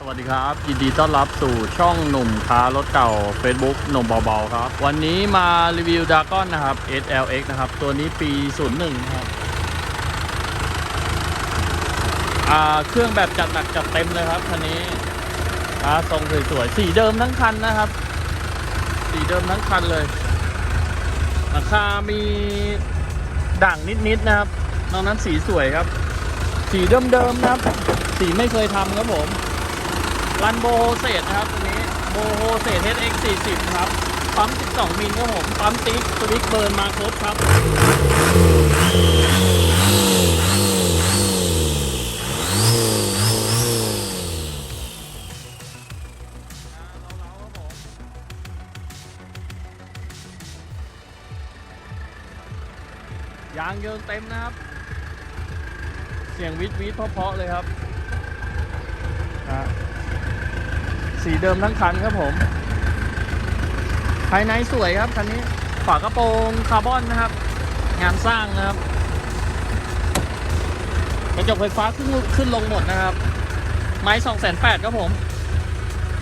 สวัสดีครับ ยินดีต้อนรับสู่ช่องหนุ่มค้ารถเก่า Facebook หนุ่มเบาๆครับ วันนี้มารีวิวดากอนนะครับ SLX นะครับ ตัวนี้ปี 01นะครับอ่าเครื่องแบบจัดหนักจัดเต็มเลยครับคันนี้อ่าทรงสวยๆสีเดิมทั้งคันนะครับ สีเดิมทั้งคันเลยราคามีด่างนิดๆนะครับนอกนั้นสีสวยครับ สีเดิมๆนะครับ สีไม่เคยทำครับผม รันโบโฮเซตนะครับตัวนี้โบโฮเซต HX 40ครับปั๊ม 12 มิลครับผมปั๊มติ๊กสวิกเบิร์นมาครบครับ ยางเยิงเต็มนะครับ เสียงวิทวิทเพาะๆเลยครับ สีเดิมทั้งคันครับผม ภายในสวยครับคันนี้ฝากระโปรงคาร์บอนนะครับ งานสร้างนะครับกระจกไฟฟ้าขึ้นขึ้นลงหมดนะครับ ไม้สองแสนแปดครับผม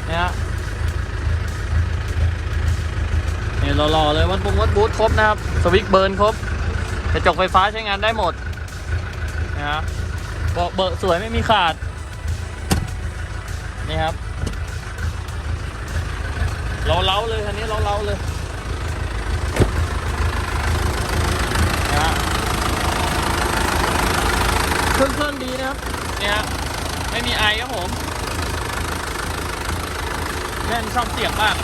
เนี่ยฮะเนี่ยรอๆเลยวัดบุงวัดบูทครบนะครับ สวิกเบิร์นครบกระจกไฟฟ้าใช้งานได้หมดนะฮะเบาะเบอะสวยไม่มีขาดนี่ครับ เราเล้าเลยคันนี้เราเล้าเลยนะฮะเครื่องเครื่องดีนะครับเนี่ยฮะไม่มีไอครับผมแม่นชอบเสียงมาก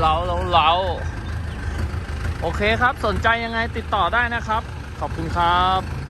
เราเราเราเราโอเคครับ สนใจยังไงติดต่อได้นะครับ ขอบคุณครับ